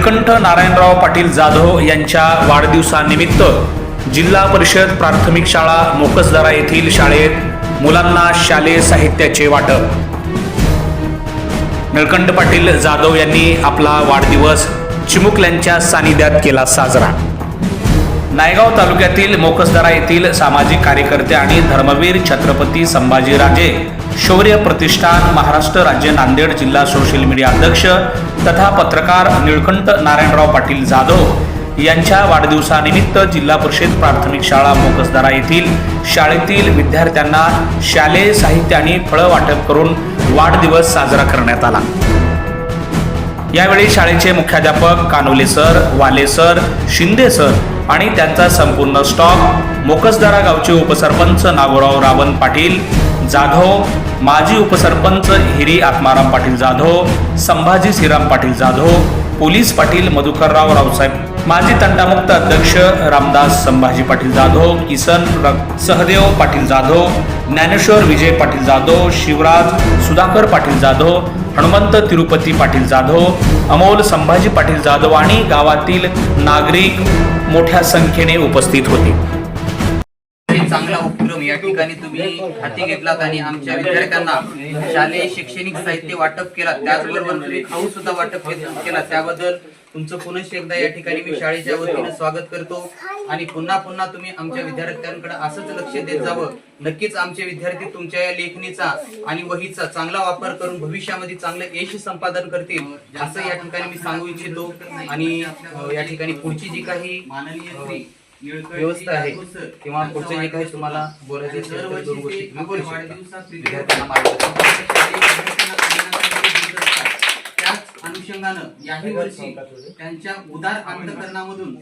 निळकंठ नारायणराव पाटील जाधव यांच्या वाढदिवसानिमित्त जिल्हा परिषद प्राथमिक शाळा मोकसदरा येथील शाळेत मुलांना शालेय साहित्याचे वाटप. निळकंठ पाटील जाधव यांनी आपला वाढदिवस चिमुकल्यांच्या सानिध्यात केला साजरा. नायगाव तालुक्यातील मोकसदरा येथील सामाजिक कार्यकर्ते आणि धर्मवीर छत्रपती संभाजीराजे शौर्य प्रतिष्ठान महाराष्ट्र राज्य नांदेड जिल्हा सोशल मीडिया अध्यक्ष तथा पत्रकार निळकंठ नारायणराव पाटील जाधव यांच्या वाढदिवसानिमित्त जिल्हा परिषद प्राथमिक शाळा मोकसदारा येथील शाळेतील विद्यार्थ्यांना शालेय साहित्य आणि फळं वाटप करून वाढदिवस साजरा करण्यात आला. यावेळी शाळेचे मुख्याध्यापक कानोले सर वाले सर शिंदे सर आणि त्यांचा संपूर्ण स्टॉक मोकसदारा गावचे उपसरपंच नागोराव रावण पाटील जाधव माजी उपसरपंच हिरी आत्माराम पाटील जाधव संभाजी श्रीराम पाटील जाधव पोलीस पाटील मधुकरराव रावसाहेब माजी तंटामुक्त अध्यक्ष रामदास संभाजी पाटील जाधव किसन र- सहदेव पाटील जाधव ज्ञानेश्वर विजय पाटील जाधव शिवराज सुधाकर पाटील जाधव हनुमंत तिरुपती पाटील जाधव अमोल संभाजी पाटील जाधव आणि गावातील नागरिक मोठ्या संख्येने उपस्थित होते. चांगला उपक्रम या ठिकाणी तुम्ही हाती घेतलात आणि आमच्या विद्यार्थ्यांना शालेय शैक्षणिक साहित्य वाटप केला. त्याचबरोबर तुम्ही खाऊ सुद्धा वाटप केला. त्याबद्दल तुमचं पुनश एकदा या ठिकाणी मी शाळेच्या वतीने स्वागत करतो. आणि पुन्हा पुन्हा तुम्ही आमच्या विद्यार्थ्यांकडे असंच लक्ष देत जावं. नक्कीच आमचे विद्यार्थी तुमच्या या लेखणीचा आणि वहीचा चांगला वापर करून भविष्यामध्ये चांगलं यश संपादन करतील असं या ठिकाणी मी सांगू इच्छितो. आणि या ठिकाणी पुढची जी काही माननीय व्यवस्था आहे किंवा पुढचं जे काही तुम्हाला बोलायचं असेल तर दोन गोष्टी तुम्ही बोलू शकता. विद्यार्थ्यांना मार्गदर्शन त्याच अनुषंगानं याही वर्षी त्यांच्या उदार अंतकरणामधून